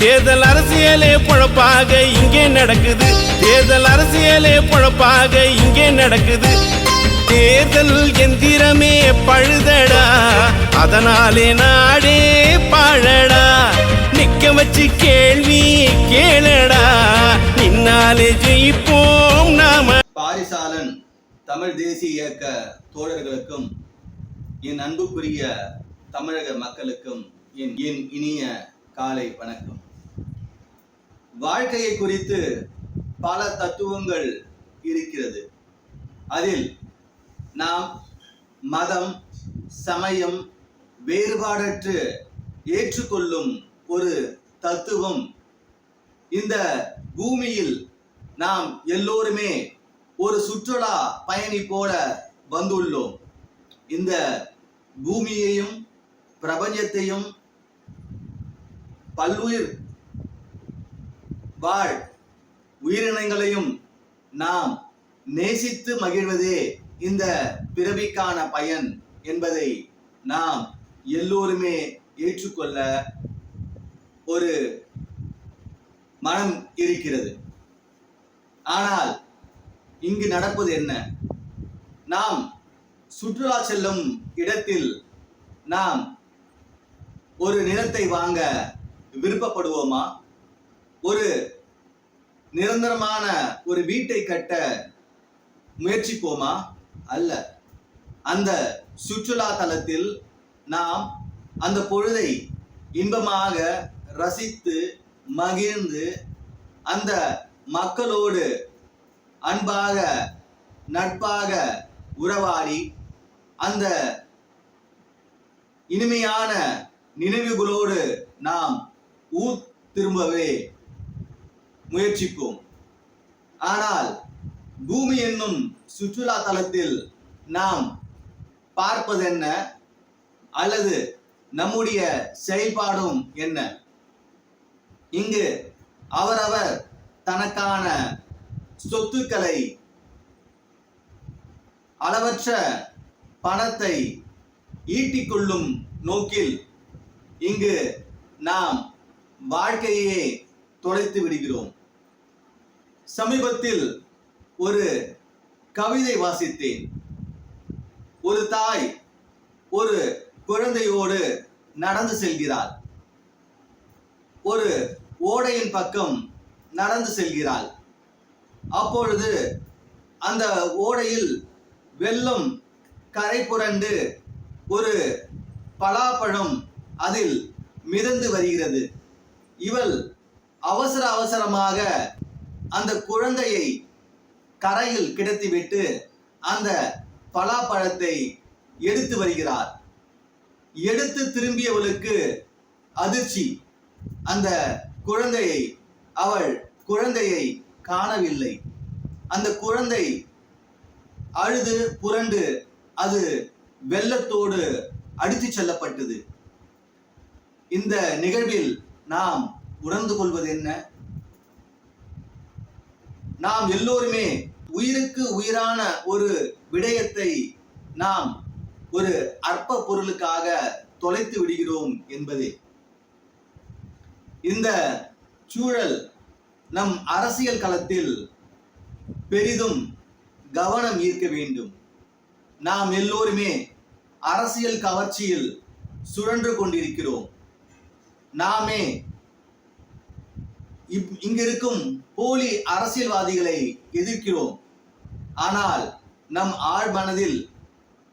தேர்தல் அரசியலே பொழப்பாக இங்கே நடக்குது. தேர்தல் அரசியலே பொழப்பாக இங்கே நடக்குது. தேர்தல் எந்திரமே பழுதடா. அதனாலே நாடே பாழடா. நிக்க வச்சு கேள்வி கேளடா. நின்னாலே ஜெயிப்போம் நாம. பாரிசாலன் தமிழ் தேசிய இயக்க தோழர்களுக்கும் என் அன்புக்குரிய தமிழக மக்களுக்கும் என் என் இனிய காலை வணக்கம். வாழ்க்கையை குறித்து பல தத்துவங்கள் இருக்கிறது. அதில் நாம் மதம் சமயம் வேறுபாடற்று ஏற்றுக்கொள்ளும் ஒரு தத்துவம். இந்த பூமியில் நாம் எல்லோருமே ஒரு சுற்றுலா பயணி போல வந்துள்ளோம். இந்த பூமியையும் பிரபஞ்சத்தையும் பல்லுயிர் வாழ். உயிரினங்களையும் நாம் நேசித்து மகிழ்வதே இந்த பிறவிக்கான பயன் என்பதை நாம் எல்லோருமே ஏற்றுக்கொள்ள ஒரு மனம் இருக்கிறது. ஆனால் இங்கு நடப்பது என்ன? நாம் சுற்றுலா செல்லும் இடத்தில் நாம் ஒரு நிலத்தை வாங்க விருப்பப்படுவோமா? ஒரு நிரந்தரமான ஒரு வீட்டை கட்ட முயற்சிப்போமா? அல்ல. அந்த சுற்றுலா தலத்தில் நாம் அந்த பொழுதை இன்பமாக ரசித்து மகிழ்ந்து அந்த மக்களோடு அன்பாக நட்பாக உறவாடி அந்த இனிமையான நினைவுகளோடு நாம் ஊர் திரும்பவே முயற்சிப்போம். ஆனால் பூமி என்னும் சுற்றுலா தலத்தில் நாம் பார்ப்பதென்ன? அல்லது நம்முடைய செயல்பாடும் என்ன? இங்கு அவரவர் தனக்கான சொத்துக்களை அளவற்ற பணத்தை ஈட்டிக்கொள்ளும் நோக்கில் இங்கு நாம் வாழ்க்கையே தொலைத்து விடுகிறோம். சமீபத்தில் ஒரு கவிதை வாசித்தேன். ஒரு தாய் ஒரு குழந்தையோடு நடந்து செல்கிறாள். ஒரு ஓடையின் பக்கம் நடந்து செல்கிறாள். அப்பொழுது அந்த ஓடையில் வெள்ளம் கரை புரண்டு ஒரு பலாப்பழம் அதில் மிதந்து வருகிறது. இவள் அவசர அவசரமாக அந்த குழந்தையை கரையில் கிடத்திவிட்டு அந்த பலாப்பழத்தை எடுத்து வருகிறார். எடுத்து திரும்பியவளுக்கு அதிர்ச்சி. அந்த குழந்தையை அவள் குழந்தையை காணவில்லை. அந்த குழந்தை அழுது புரண்டு அது வெள்ளத்தோடு அடித்துச் செல்லப்பட்டது. இந்த நிகழ்வில் நாம் உணர்ந்து கொள்வது என்ன? நாம் எல்லோருமே உயிருக்கு உயிரான ஒரு விடயத்தை நாம் ஒரு அற்ப பொருளுக்காக தொலைத்து விடுகிறோம் என்பதே. இந்த சூழல் நம் அரசியல் களத்தில் பெரிதும் கவனம் ஈர்க்க வேண்டும். நாம் எல்லோருமே அரசியல் கவர்ச்சியில் சுழன்று கொண்டிருக்கிறோம். நாமே இப்- இங்கிருக்கும் போலி அரசியல்வாதிகளை எதிர்க்கிறோம். ஆனால் நம் ஆழ் மனதில்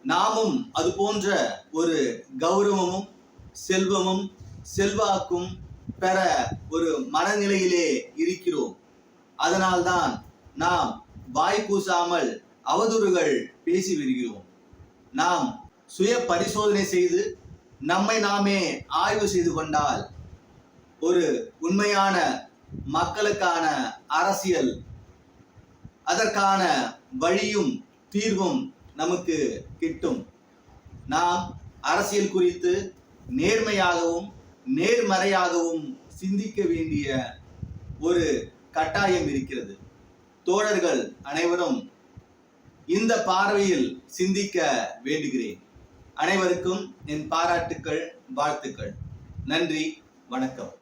நாமும் அது போன்ற ஒரு கௌரவமும் செல்வமும் செல்வாக்கும் பெற ஒரு மனநிலையிலே இருக்கிறோம். அதனால்தான் நாம் வாய் கூசாமல் அவதூறுகள் பேசி வருகிறோம். நாம் சுய பரிசோதனை செய்து நம்மை நாமே ஆய்வு செய்து கொண்டால் ஒரு உண்மையான மக்களுக்கான அரசியல். அதற்கான வழியும் தீர்வும் நமக்கு கிட்டும். நாம் அரசியல் குறித்து நேர்மையாகவும் நேர்மறையாகவும் சிந்திக்க வேண்டிய ஒரு கட்டாயம் இருக்கிறது. தோழர்கள் அனைவரும் இந்த பார்வையில் சிந்திக்க வேண்டுகிறேன். அனைவருக்கும் என் பாராட்டுக்கள் வாழ்த்துக்கள். நன்றி வணக்கம்.